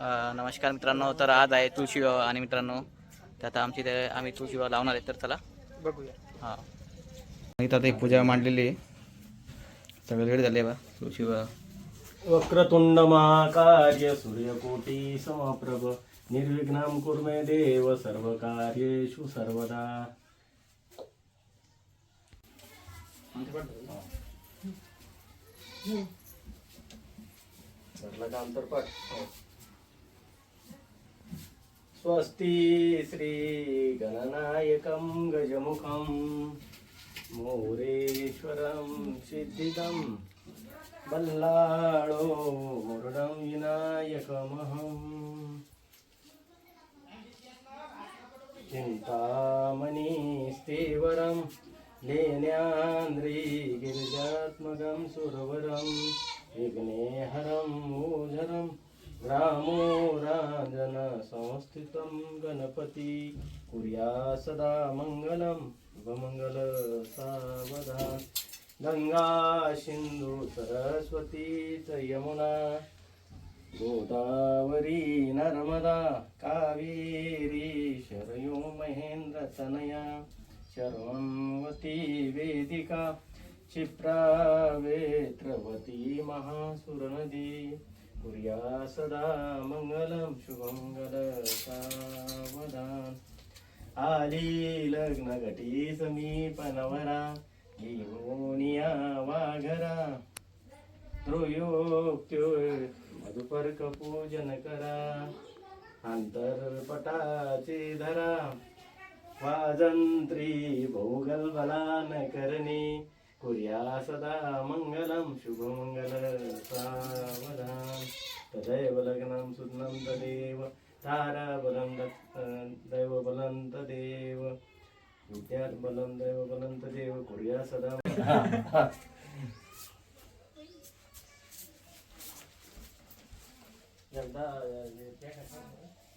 नमस्कार मित्रांनो तर आज आहे तुळशी विवाह आणि मित्रांनो तर आता आमची ते आम्ही तुळशी विवाह लावणार आहे तर चला. बघूया. हां. इथं आता एक पूजा मांडलेली आहे. सगळं वेळ झाले बा तुळशी विवाह वक्रतुंड महाकार्य सूर्यकोटी समप्रभ निर्विघ्नं कुर्मे देव सर्व कार्येषु सर्वदा धरला का अंतरपाठ? हो. स्वस्ति श्रीगणनायकं गजमुखं मोरेश्वरं सिद्धिदं बल्लाळो मुरुडं विनायकमहम् चिन्तामणिस्तेवरं लेन्यान्द्रीगिरिजात्मकं सुरवरं विघ्नेहरं ऊझरं रामो राजनसंस्थितं गणपती. कुर्या सदा मङ्गलं शुभमङ्गल गङ्गा सिन्धु सरस्वती च यमुना गोदावरी नर्मदा कावेरी शरयो महेन्द्रतनया शर्वती वेदिका. क्षिप्रा वेत्रवती महासुरनदी. कुर्या सदा मंगलम शुभमंगल सावधान. आली लग्न घटी समीपनवरा घेऊनिया वाघरा. ध्रुयोक्त्यो मधुपर्क पूजन करा अंतरपटाचे धरा. वाजंत्री भोगल बलान करणे कुर्या सदा मङ्गलं शुभमंगल तदैव लग्नं सुज्ञं तदेव ताराबलं दैवबलं तदेव विद्यात् बलं तदेव कुर्या सदा एकदा